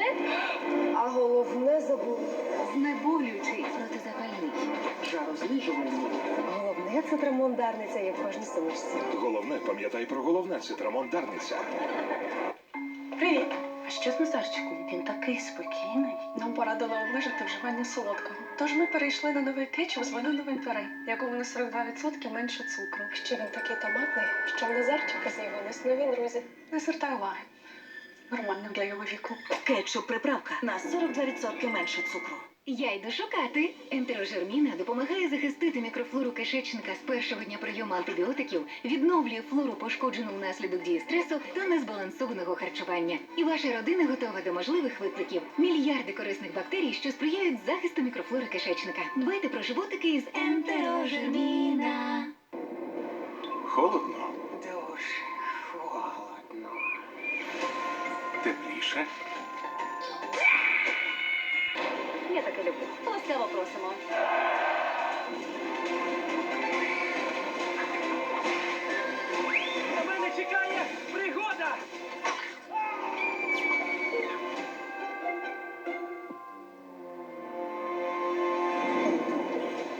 головне, а головне забув. Знеболюючий протизапальний. Жарознижувальний. Головне це трамондарниця, як в кожній сумочці. Головне, пам'ятай про головне, це трамондарниця. Привіт! А що з Назарчиком? Він такий спокійний. Нам порадили обмежити вживання солодкого. Тож ми перейшли на новий кетчуп з банановим пюре, якому на 42% менше цукру. Ще він такий томатний, що в Назарчика з'явились нові друзі. Не звертай уваги. Нормально для його віку. Кетчуп приправка на 42% менше цукру. Я йду шукати. Ентерожерміна допомагає захистити мікрофлору кишечника з першого дня прийому антибіотиків, відновлює флору, пошкоджену внаслідок дії стресу та незбалансованого харчування. І ваша родина готова до можливих викликів. Мільярди корисних бактерій, що сприяють захисту мікрофлори кишечника. Дбайте про животики із ентерожерміна. Холодно, тепліше. Я таке люблю. Ласкаво просимо. На мене чекає пригода!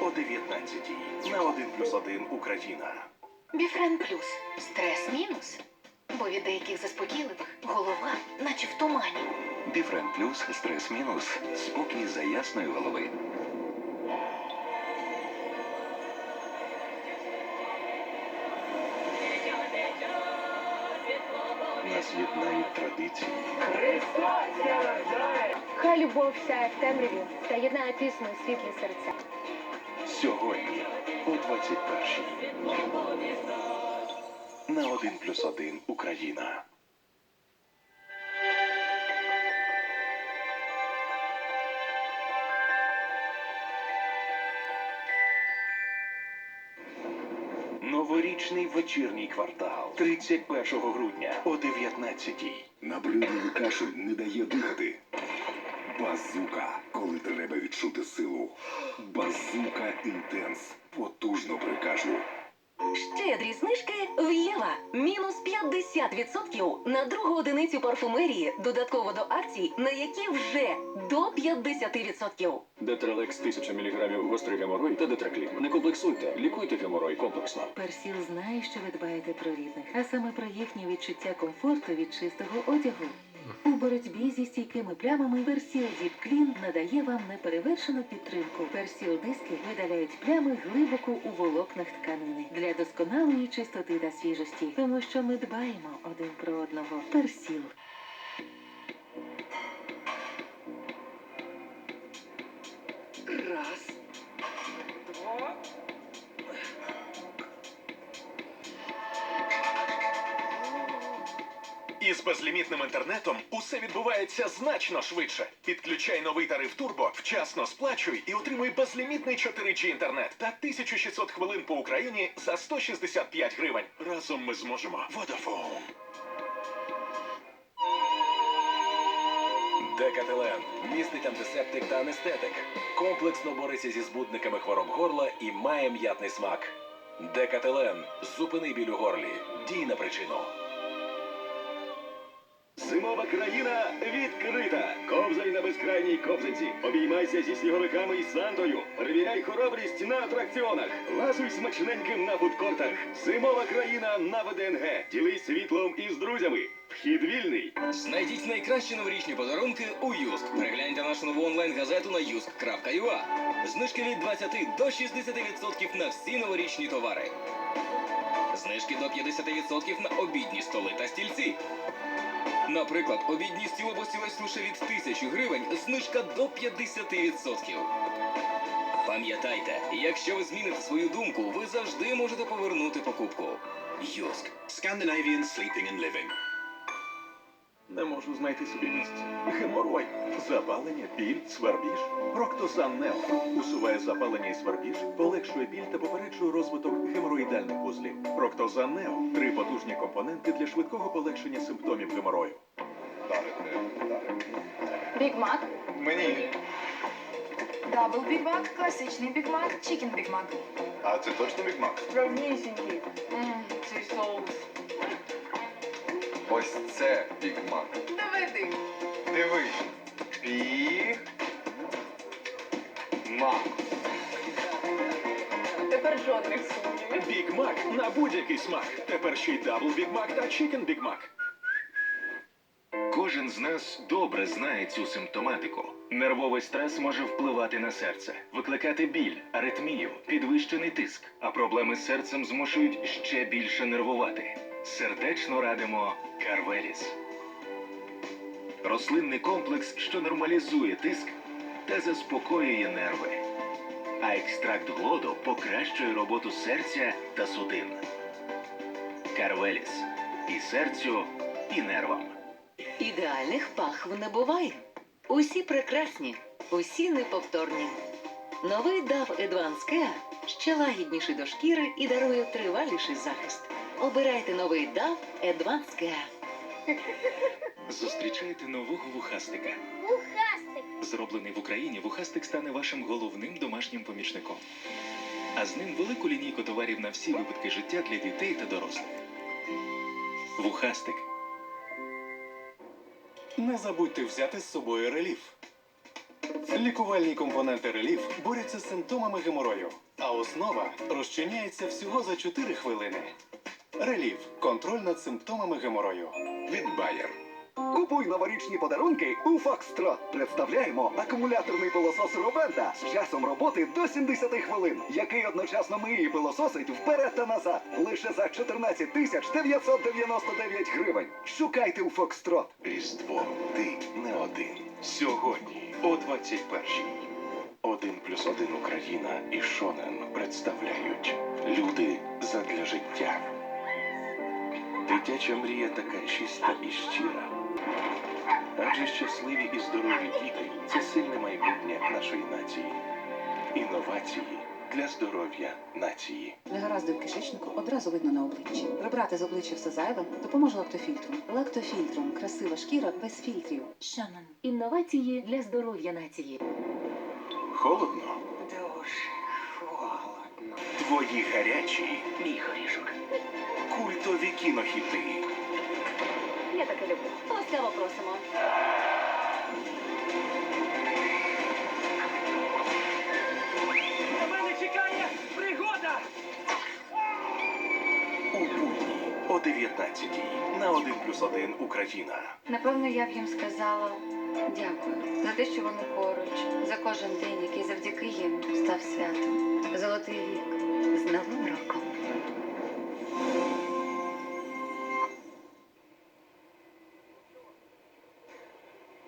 О 19 на 1 плюс 1 Україна. Біфрен плюс. Стрес мінус. Бо від деяких заспокійливих голова, наче в тумані. Біфрен плюс стрес мінус. Спокій за ясної голови. Нас єднають традиції. Хай любов сяє в темряві та єднає пісню у світлі серця. Сьогодні о 21 на 1 плюс 1 Україна. Новорічний вечірній квартал 31 грудня о 19 Набридливий кашель не дає дихати. Базука, коли треба відчути силу. Базука інтенс. Потужно при кашлю. Щедрі знижки в Єва. Мінус 50% на другу одиницю парфумерії. Додатково до акцій, на які вже до 50%. Детралекс 1000 мг гострий геморой та детраклін. Не комплексуйте, лікуйте геморой комплексно. Персіл знає, що ви дбаєте про рідних, а саме про їхнє відчуття комфорту від чистого одягу. У боротьбі зі стійкими плямами Персіл Діп Клін надає вам неперевершену підтримку. Персіл диски видаляють плями глибоко у волокнах тканини для досконалої чистоти та свіжості, тому що ми дбаємо один про одного. Персіл. Із безлімітним інтернетом усе відбувається значно швидше. Підключай новий тариф Турбо, вчасно сплачуй і отримуй безлімітний 4G інтернет та 1600 хвилин по Україні за 165 гривень. Разом ми зможемо. Vodafone. Декателен містить антисептик та анестетик. Комплексно бореться зі збудниками хвороб горла і має м'ятний смак. Декателен зупини біль у горлі. Дій на причину. Зимова країна відкрита. Ковзай на безкрайній ковзанці. Обіймайся зі сніговиками і Сантою. Перевіряй хоробрість на атракціонах. Ласуй смачненьким на фудкортах. Зимова країна на ВДНГ. Ділись світлом із друзями. Вхід вільний. Знайдіть найкращі новорічні подарунки у Юск. Перегляньте нашу нову онлайн-газету на yusk.ua. Знижки від 20 до 60% на всі новорічні товари. Знижки до 50% на обідні столи та стільці. Наприклад, обідні стіл або лише від тисячі гривень, знижка до 50%. Пам'ятайте, якщо ви зміните свою думку, ви завжди можете повернути покупку. Юск. Scandinavian Sleeping and Living. Не можу знайти собі місця. Геморой, запалення, біль, свербіж. Проктозан Нео усуває запалення і свербіж, полегшує біль та попереджує розвиток геморроїдальних вузлів. Проктозан Нео три потужні компоненти для швидкого полегшення симптомів геморою. Біг Мак, Мені. дабл Біг Мак, класичний Біг Мак, чікен Біг Мак. А це точно бігмак? Справнісінький. Ммм, цей соус. Ось це бігмак. Доведи. Дивись. Біг. Мак. Тепер жодних сумнівів. Біг Мак на будь-який смак. Тепер ще й дабл Біг Мак та Чікен Біг Мак. Кожен з нас добре знає цю симптоматику. Нервовий стрес може впливати на серце, викликати біль, аритмію, підвищений тиск, а проблеми з серцем змушують ще більше нервувати. Сердечно радимо Карвеліс. Рослинний комплекс, що нормалізує тиск та заспокоює нерви. А екстракт глоду покращує роботу серця та судин. Карвеліс. І серцю, і нервам. Ідеальних пахв не буває. Усі прекрасні, усі неповторні. Новий DAV Advanced Care ще лагідніший до шкіри і дарує триваліший захист. Обирайте новий DAV Advanced Care. Зустрічайте нового вухастика. Вухастик. Зроблений в Україні, вухастик стане вашим головним домашнім помічником. А з ним велику лінійку товарів на всі випадки життя для дітей та дорослих. Вухастик. Не забудьте взяти з собою реліф. Лікувальні компоненти реліф борються з симптомами геморою, а основа розчиняється всього за 4 хвилини. Реліф контроль над симптомами геморою. Від Bayer. Купуй новорічні подарунки у Фокстрот. Представляємо акумуляторний пилосос Роберта з часом роботи до 70 хвилин, який одночасно миє і пилососить вперед та назад. Лише за 14 тисяч 999 гривень. Шукайте у Фокстрот. Різдво. Ти не один. Сьогодні о 21-й. Один плюс один Україна і Шонен представляють Люди задля життя. Дитяча мрія така чиста і щира. Адже щасливі і здорові діти це сильне майбутнє нашої нації. Інновації для здоров'я нації. Негаразди в кишечнику одразу видно на обличчі. Прибрати з обличчя все зайве допоможе лактофільтром. Лактофільтром красива шкіра без фільтрів. Шанан. Інновації для здоров'я нації. Холодно? Твої гарячі, мій горішок. Культові кінохіти. Я таке люблю. Ласкаво просимо. На мене чекає пригода! У будні о 19-й на 1 плюс 1 Україна. Напевно, я б їм сказала дякую за те, що вони поруч, за кожен день, який завдяки їм став святом. Золотий вік з роком.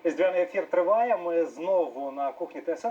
Різдвяний ефір триває. Ми знову на кухні ТСН.